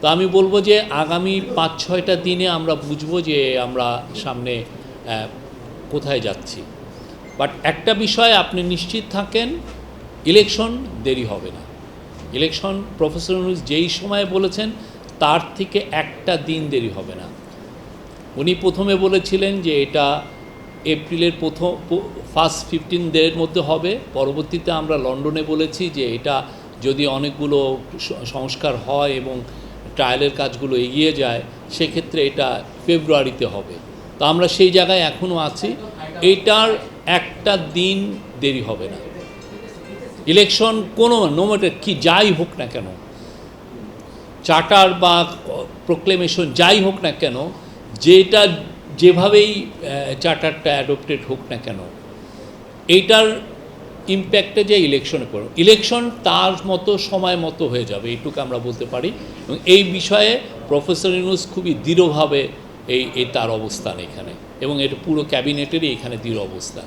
তো আমি বলব যে আগামী পাঁচ, ছয়টা দিনে আমরা বুঝব যে আমরা সামনে কোথায় যাচ্ছি। বাট একটা বিষয়ে আপনি নিশ্চিত থাকেন ইলেকশন দেরি হবে না। ইলেকশন প্রফেসর ইউনূস যেই সময়ে বলেছেন, তার থেকে একটা দিন দেরি হবে না। উনি প্রথমে বলেছিলেন যে এটা এপ্রিলের প্রথম ফার্স্ট ফিফটিন ডের মধ্যে হবে। পরবর্তীতে আমরা লন্ডনে বলেছি যে এটা যদি অনেকগুলো সংস্কার হয় এবং ট্রায়ালের কাজগুলো এগিয়ে যায়, সেক্ষেত্রে এটা ফেব্রুয়ারিতে হবে। তো আমরা সেই জায়গায় এখনও আছি। এটার একটা দিন দেরি হবে না। ইলেকশন কোনো নো ম্যাটার কি, যাই হোক না কেন চার্টার বা প্রোক্লেমেশন যাই হোক না কেন, যেটা যেভাবেই চার্টারটা অ্যাডপ্টেড হোক না কেন, এইটার ইম্প্যাক্টে যে ইলেকশনে পড়ে ইলেকশন তার মতো, সময় মতো হয়ে যাবে, এইটুকু আমরা বলতে পারি। এবং এই বিষয়ে প্রফেসর ইউনুস খুবই দৃঢ়ভাবে এই তার অবস্থান এখানে। এবং এটা পুরো ক্যাবিনেটেরই এখানে দৃঢ় অবস্থান।